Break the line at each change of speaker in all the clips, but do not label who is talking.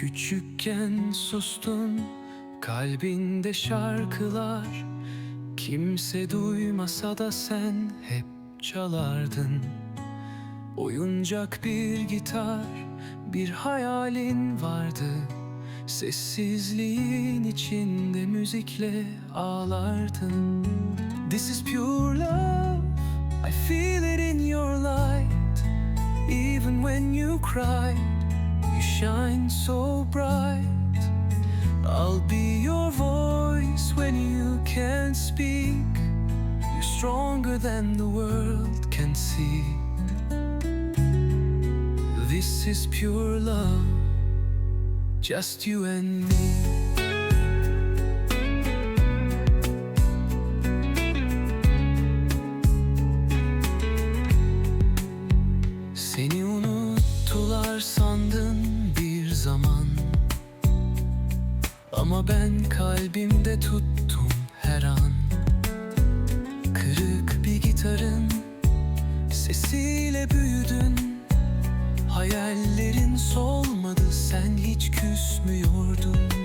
Küçükken sustun kalbinde şarkılar. Kimse duymasa da sen hep çalardın. Oyuncak bir gitar bir hayalin vardı. Sessizliğin içinde müzikle ağlardın. This is pure love I feel it in your light. Even when you cry shine so bright. I'll be your voice when you can't speak. You're stronger than the world can see. This is pure love Just you and me. Seni unuttular sandın zaman. Ama ben kalbimde tuttum her an. Kırık bir gitarın sesiyle büyüdün. Hayallerin solmadı sen hiç küsmüyordun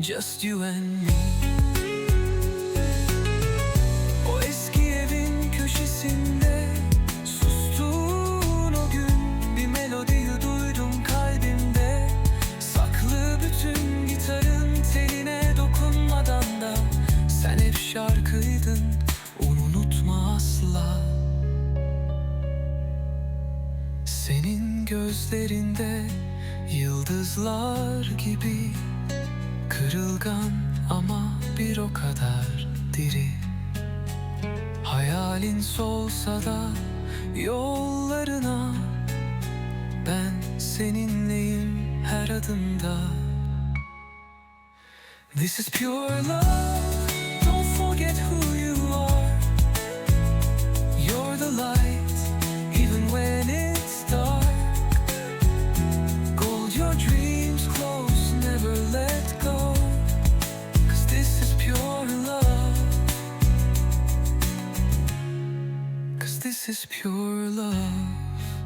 Just you and me. O eski evin köşesinde Sustun o gün Bir melodiyi duydum kalbimde. Saklı bütün gitarın teline dokunmadan da Sen hep şarkıydın Onu unutma asla. Senin gözlerinde Yıldızlar gibi Kırılgan ama bir o kadar diri. Hayalin solsa da yollarına Ben seninleyim her adımda. This is pure love Don't forget who is pure love.